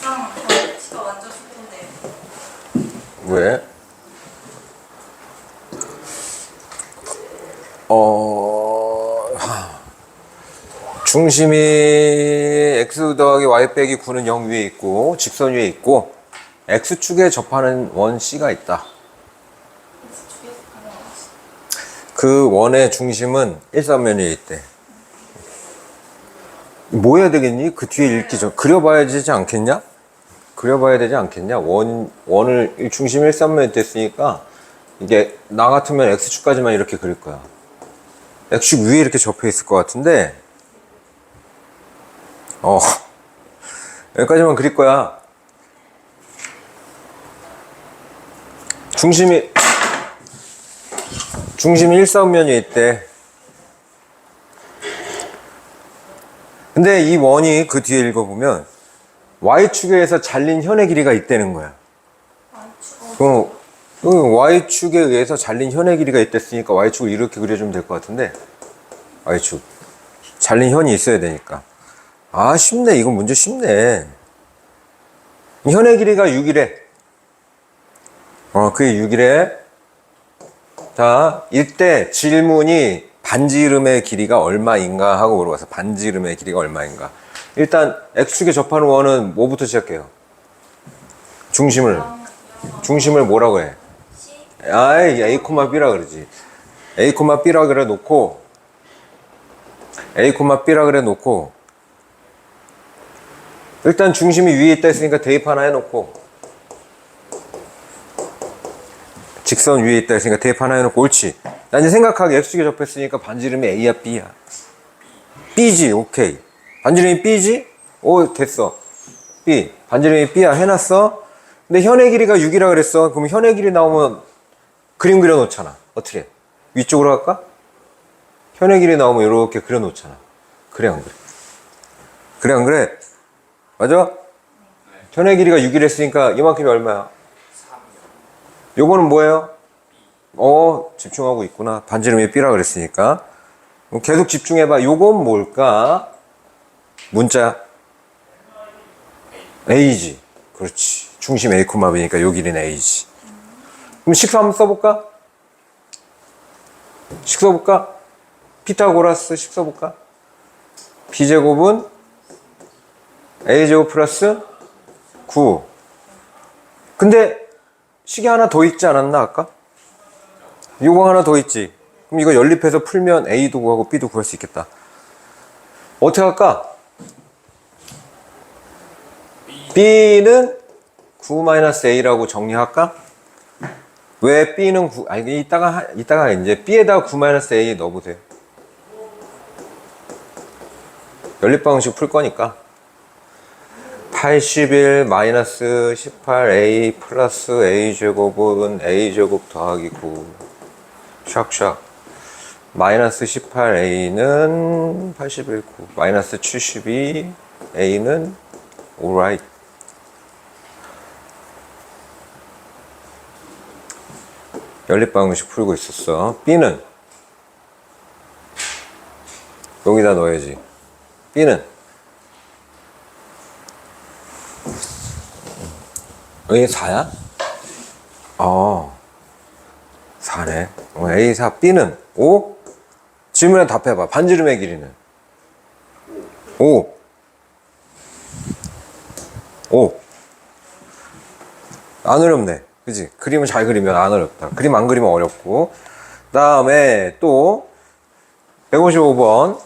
막상 경치가 완전 좋던데 왜? 어 중심이 x 더하기 y 빼기 9는 0 위에 있고 직선 위에 있고 x축에 접하는 원 c가 있다. 그 원의 중심은 일산면에 있대. 뭐 해야 되겠니? 그 뒤에 읽기 전 그려봐야 되지 않겠냐? 그려봐야 되지 않겠냐? 원 원을 중심 일삼면에 됐으니까 이게 나 같으면 x축까지만 이렇게 그릴 거야. x축 위에 이렇게 접해 있을 것 같은데, 어 여기까지만 그릴 거야. 중심이 중심이 일사면에 있대. 근데 이 원이 그 뒤에 읽어보면 y축에서 잘린 현의 길이가 있다는 거야. 그, 그 y축에 의해서 잘린 현의 길이가 있댔으니까 y축을 이렇게 그려주면 될 것 같은데 y축. 잘린 현이 있어야 되니까. 아 쉽네. 이건 문제 쉽네. 현의 길이가 6이래. 어 그게 6이래. 자 이때 질문이 반지름의 길이가 얼마인가 하고 물어봐서 반지름의 길이가 얼마인가 일단 x축에 접하는 원은 뭐부터 시작해요? 중심을. 중심을 뭐라고 해? 아이 a, b라 그러지. A, b라 그래 놓고 a, b라 그래 놓고 일단 중심이 위에 있다 했으니까 대입 하나 해놓고 직선 위에 있다 했으니까 대입 하나 해놓고 옳지. 나 이제 생각하기 x축에 접했으니까 반지름이 a야 b야. B지 오케이 반지름이 b지 오 됐어 b 반지름이 b야 해놨어 근데 현의 길이가 6이라 그랬어 그럼 현의 길이 나오면 그림 그려 놓잖아 어떻게 해? 위쪽으로 갈까? 현의 길이 나오면 이렇게 그려 놓잖아 그래 안 그래? 그래 안 그래? 맞아? 현의 길이가 6이라 했으니까 이만큼이 얼마야? 요거는 뭐예요? 어 집중하고 있구나 반지름이 B라 그랬으니까 계속 집중해봐 요건 뭘까? 문자 A지 그렇지 중심 A, B니까 요 길이는 A지 그럼 식수 한번 써볼까? 식 써볼까? 피타고라스 식 써볼까? B제곱은 A제곱 플러스 9 근데 식이 하나 더 있지 않았나 아까? 요거 하나 더 있지 그럼 이거 연립해서 풀면 A도 구하고 B도 구할 수 있겠다 어떻게 할까? B는 9-A라고 정리할까? 왜 B는 9, 아니, 이따가, 하- 이따가 이제 B에다가 9-A 넣어보세요. 연립방식 풀 거니까. 81 마이너스 18A 플러스 A제곱은 A제곱 더하기 9. 샥샥. 마이너스 18A는 81, 9. 마이너스 72 A는 alright. 연립방식 풀고 있었어. B는 여기다 넣어야지. B는 여기 4야? 어, 4네. 어, A4, B는 5? 질문에 답해봐. 반지름의 길이는? 5. 5. 안 어렵네. 그지? 그림을 잘 그리면 안 어렵다. 그림 안 그리면 어렵고. 다음에 또, 155번.